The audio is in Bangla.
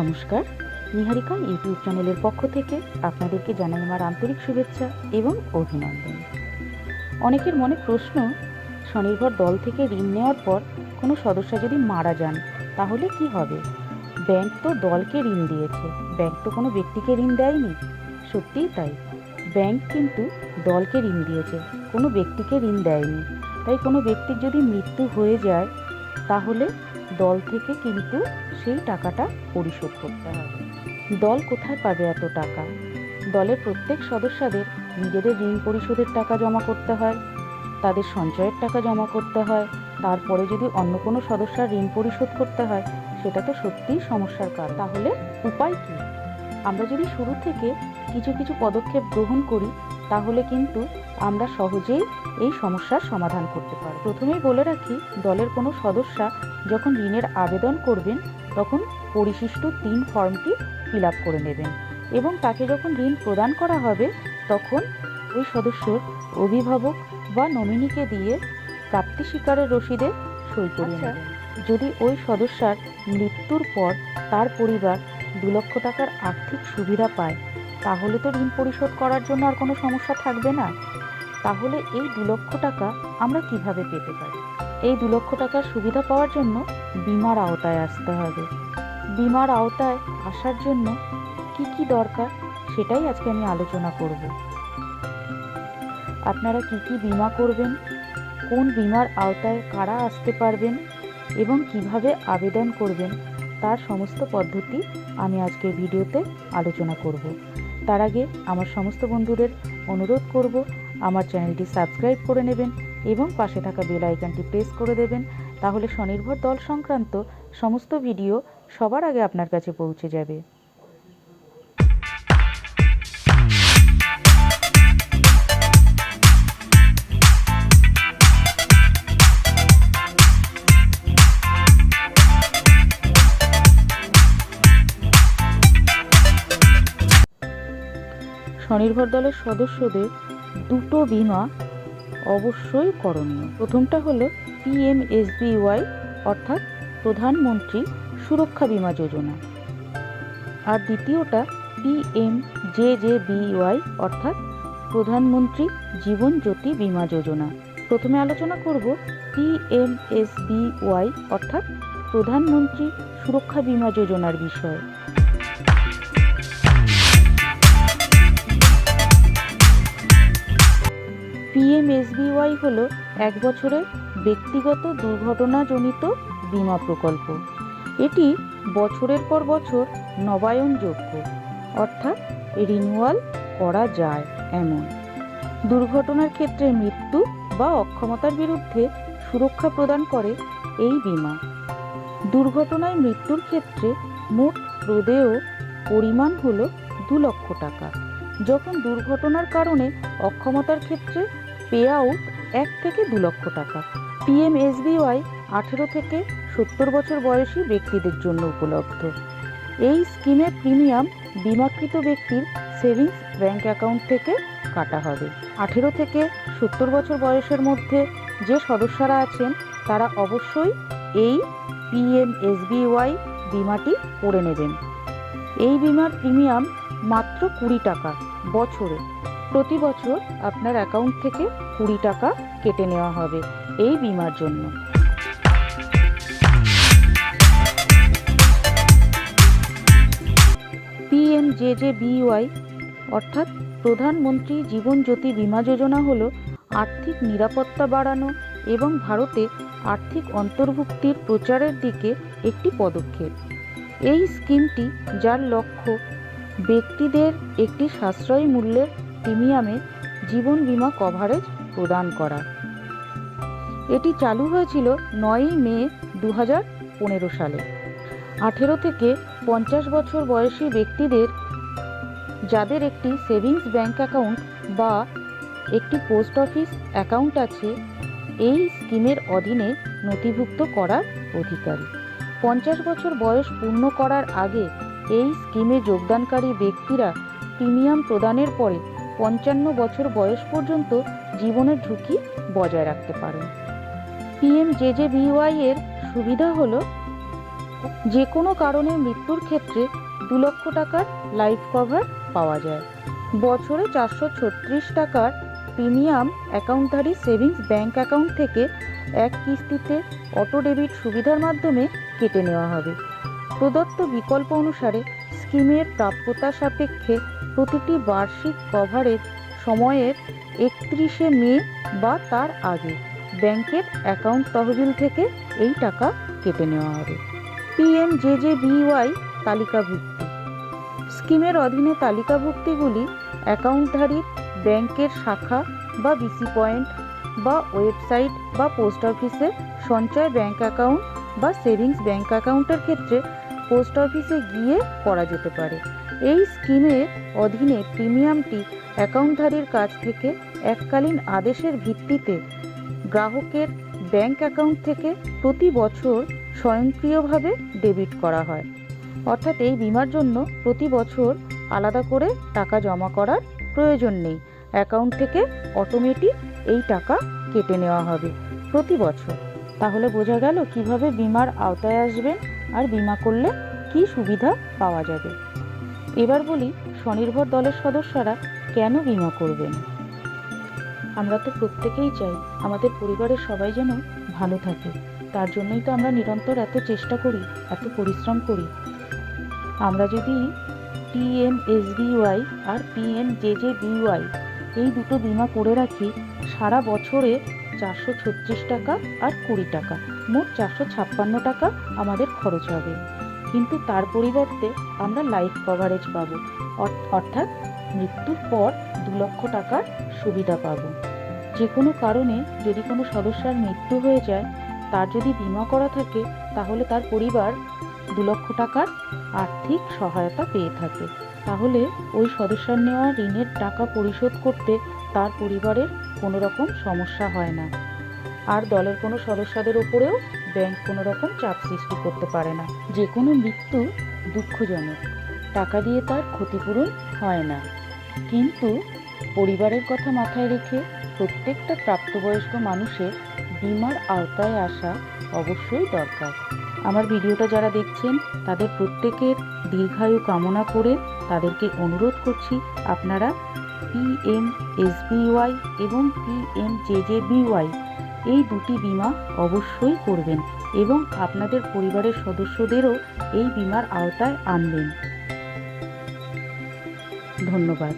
নমস্কার। নিহারিকা ইউটিউব চ্যানেলের পক্ষ থেকে আপনাদেরকে জানাই আমার আন্তরিক শুভেচ্ছা এবং অভিনন্দন। অনেকের মনে প্রশ্ন, স্বনির্ভর দল থেকে ঋণ নেওয়ার পর কোনো সদস্য যদি মারা যান, তাহলে কি হবে? ব্যাংক তো দলকে ঋণ দিয়েছে, ব্যাংক তো কোনো ব্যক্তিকে ঋণ দেয়নি। সত্যিই তাই। ব্যাংক কিন্তু দলকে ঋণ দিয়েছে, কোনো ব্যক্তিকে ঋণ দেয়নি। তাই কোনো ব্যক্তির যদি মৃত্যু হয়ে যায়, তাহলে দল থেকে কিন্তু সেই টাকাটা পরিশোধ করতে হবে। দল কোথায় পাবে এত টাকা? দলের প্রত্যেক সদস্যদের নিজেদের ঋণ পরিশোধের টাকা জমা করতে হয়, তাদের সঞ্চয়ের টাকা জমা করতে হয়, তারপরে যদি অন্য কোনো সদস্যর ঋণ পরিশোধ করতে হয়, সেটা তো সত্যিই সমস্যার কারণ তাহলে উপায় কী? আমরা যদি শুরু থেকে কিছু কিছু পদক্ষেপ গ্রহণ করি তাহলে কিন্তু আমরা সহজেই এই সমস্যার সমাধান করতে পারি প্রথমেই বলে রাখি দলের কোনো সদস্যা যখন ঋণের আবেদন করবেন তখন পরিশিষ্ট তিন ফর্মটি ফিল আপ করে নেবেন এবং তাকে যখন ঋণ প্রদান করা হবে তখন ওই সদস্যর অভিভাবক বা নমিনিকে দিয়ে প্রাপ্তি স্বীকারের রসিদে সই করিয়ে আচ্ছা। নেবেন যদি ওই সদস্যার মৃত্যুর পর তার পরিবার দু লক্ষ টাকার আর্থিক সুবিধা পায় তাহলে তো ঋণ পরিশোধ করার জন্য আর কোনো সমস্যা থাকবে না। তাহলে এই দু লক্ষ টাকা আমরা কীভাবে পেতে পারি? এই দু লক্ষ টাকার সুবিধা পাওয়ার জন্য বিমার আওতায় আসতে হবে। বিমার আওতায় আসার জন্য কি কি দরকার সেটাই আজকে আমি আলোচনা করব। আপনারা কি কি বিমা করবেন? কোন বিমার আওতায় কারা আসতে পারবেন? এবং কীভাবে আবেদন করবেন? তার সমস্ত পদ্ধতি আমি আজকের ভিডিওতে আলোচনা করব। তার আগে আমার সমস্ত বন্ধুদের অনুরোধ করব আমার চ্যানেলটি সাবস্ক্রাইব করে নেবেন এবং পাশে থাকা বেল আইকনটি প্রেস করে দেবেন, তাহলে স্বনির্ভর দল সংক্রান্ত সমস্ত ভিডিও সবার আগে আপনার কাছে পৌঁছে যাবে। স্বনির্ভর দলের সদস্যদের দুটো বিমা অবশ্যই করণীয়। প্রথমটা হলো পিএমএসবিওয়াই অর্থাৎ প্রধানমন্ত্রী সুরক্ষা বিমা যোজনা। আর দ্বিতীয়টা পিএম জে জে বিওয়াই অর্থাৎ প্রধানমন্ত্রী জীবন জ্যোতি বিমা যোজনা। প্রথমে আলোচনা করব পিএমএসবিওয়াই অর্থাৎ প্রধানমন্ত্রী সুরক্ষা বিমা যোজনার বিষয়ে। পিএমএসবিওয়াই হল এক বছরের ব্যক্তিগত দুর্ঘটনাজনিত বিমা প্রকল্প। এটি বছরের পর বছর নবায়নযোগ্য, অর্থাৎ রিনিউয়াল করা যায় এমন। দুর্ঘটনার ক্ষেত্রে মৃত্যু বা অক্ষমতার বিরুদ্ধে সুরক্ষা প্রদান করে এই বীমা। দুর্ঘটনায় মৃত্যুর ক্ষেত্রে মোট প্রদেয় পরিমাণ হল দু লক্ষ টাকা, যখন দুর্ঘটনার কারণে অক্ষমতার ক্ষেত্রে পে আউট এক থেকে দু লক্ষ টাকা। পিএমএসবিওয়াই আঠেরো থেকে সত্তর বছর বয়সী ব্যক্তিদের জন্য উপলব্ধ। এই স্কিমের প্রিমিয়াম বিমাকৃত ব্যক্তির সেভিংস ব্যাংক অ্যাকাউন্ট থেকে কাটা হবে। আঠেরো থেকে সত্তর বছর বয়সের মধ্যে যে সদস্যরা আছেন, তারা অবশ্যই এই পিএমএসবিওয়াই বিমাটি করে নেবেন। এই বিমার প্রিমিয়াম মাত্র কুড়ি টাকা বছরে। প্রতি বছর আপনার অ্যাকাউন্ট থেকে কুড়ি টাকা কেটে নেওয়া হবে এই বিমার জন্য। পিএমজেজেবিওয়াই অর্থাৎ প্রধানমন্ত্রী জীবন জ্যোতি বীমা যোজনা হল আর্থিক নিরাপত্তা বাড়ানো এবং ভারতে আর্থিক অন্তর্ভুক্তির প্রচারের দিকে একটি পদক্ষেপ। এই স্কিমটি যার লক্ষ্য ব্যক্তিদের একটি সাশ্রয়ী মূল্যের প্রিমিয়ামে জীবন বীমা কভারেজ প্রদান করা। এটি চালু হয়েছিল নয়ই মে দু পনেরো সালে। আঠেরো থেকে পঞ্চাশ বছর বয়সী ব্যক্তিদের, যাদের একটি সেভিংস ব্যাংক অ্যাকাউন্ট বা একটি পোস্ট অফিস অ্যাকাউন্ট আছে, এই স্কিমের অধীনে নথিভুক্ত করার অধিকারী। পঞ্চাশ বছর বয়স পূর্ণ করার আগে এই স্কিমে যোগদানকারী ব্যক্তিরা প্রিমিয়াম প্রদানের পরে পঞ্চান্ন বছর বয়স পর্যন্ত জীবনের ঝুঁকি বজায় রাখতে পারেন পিএমজেজেবিওয়াই এর সুবিধা হলো যে কোনো কারণে মৃত্যুর ক্ষেত্রে দু লক্ষ টাকার লাইফ কভার পাওয়া যায়। বছরে চারশো ছত্রিশ টাকার প্রিমিয়াম অ্যাকাউন্টধারী সেভিংস ব্যাংক অ্যাকাউন্ট থেকে এক কিস্তিতে অটো ডেবিট সুবিধার মাধ্যমে কেটে নেওয়া হবে। প্রদত্ত বিকল্প অনুসারে স্কিমের প্রাপ্যতা সাপেক্ষে প্রতিটি বার্ষিক কভারেজ সময়ের একত্রিশে মে বা তার আগে। ব্যাংকের অ্যাকাউন্ট তহবিল থেকে এই টাকা কেটে নেওয়া হবে। পিএমজেজেবিওয়াই তালিকাভুক্তি। স্কিমের অধীনে তালিকাভুক্তিগুলি অ্যাকাউন্টধারীর ব্যাংকের শাখা বা বিসি পয়েন্ট বা ওয়েবসাইট বা পোস্ট অফিসে সঞ্চয় ব্যাংক অ্যাকাউন্ট বা সেভিংস ব্যাংক অ্যাকাউন্টের ক্ষেত্রে পোস্ট অফিসে গিয়ে করা যেতে পারে। এই স্কিমের অধীনে প্রিমিয়ামটি অ্যাকাউন্টধারীর কাছ থেকে এককালীন আদেশের ভিত্তিতে গ্রাহকের ব্যাংক অ্যাকাউন্ট থেকে প্রতি বছর স্বয়ংক্রিয়ভাবে ডেবিট করা হয়। অর্থাৎ এই বিমার জন্য প্রতি বছর আলাদা করে টাকা জমা করার প্রয়োজন নেই। অ্যাকাউন্ট থেকে অটোমেটিক এই টাকা কেটে নেওয়া হবে প্রতি বছর। তাহলে বোঝা গেল কীভাবে বিমার আওতায় আসবেন? আর বিমা করলে কি সুবিধা পাওয়া যাবে? এবার বলি, স্বনির্ভর দলের সদস্যরা কেন বিমা করবেন? আমরা তো প্রত্যেকেই চাই আমাদের পরিবারের সবাই যেন ভালো থাকে। তার জন্যই তো আমরা নিরন্তর এত চেষ্টা করি, এত পরিশ্রম করি। আমরা যদি পিএমএসবিওয়াই আর পিএমজেজেবিওয়াই এই দুটো বিমা করে রাখি, সারা বছরে চারশো ছত্রিশ টাকা আর কুড়ি টাকা। মোট চারশো ছাপ্পান্ন টাকা আমাদের খরচ হবে। কিন্তু তার পরিবর্তে আমরা লাইফ কভারেজ পাবো। অর- অর্থাৎ মৃত্যুর পর দু লক্ষ টাকার সুবিধা পাবো। যে কোনো কারণে যদি কোনো সদস্যের মৃত্যু হয়ে যায়, তার যদি বিমা করা থাকে, তাহলে তার পরিবার দু লক্ষ টাকার আর্থিক সহায়তা পেয়ে থাকে। তাহলে ওই সদস্যের নেওয়া ঋণের টাকা পরিশোধ করতে তার পরিবারের কোনো রকম সমস্যা হয় না। আর দলের কোনো সদস্যদের ওপরেও ব্যাংক কোনো রকম চাপ সৃষ্টি করতে পারে না। যে কোনো মৃত্যু দুঃখজনক। টাকা দিয়ে তার ক্ষতিপূরণ হয় না। কিন্তু পরিবারের কথা মাথায় রেখে প্রত্যেকটা প্রাপ্তবয়স্ক মানুষের বিমার আওতায় আসা অবশ্যই দরকার। আমার ভিডিওটা যারা দেখছেন, তাদের প্রত্যেকের দীর্ঘায়ু কামনা করে তাদেরকে অনুরোধ করছি, আপনারা পিএম এসবিওয়াই এবং পিএম জেজেবিওয়াই এই দুটি বিমা অবশ্যই করবেন এবং আপনাদের পরিবারের সদস্যদেরও এই বিমার আওতায় আনবেন। ধন্যবাদ।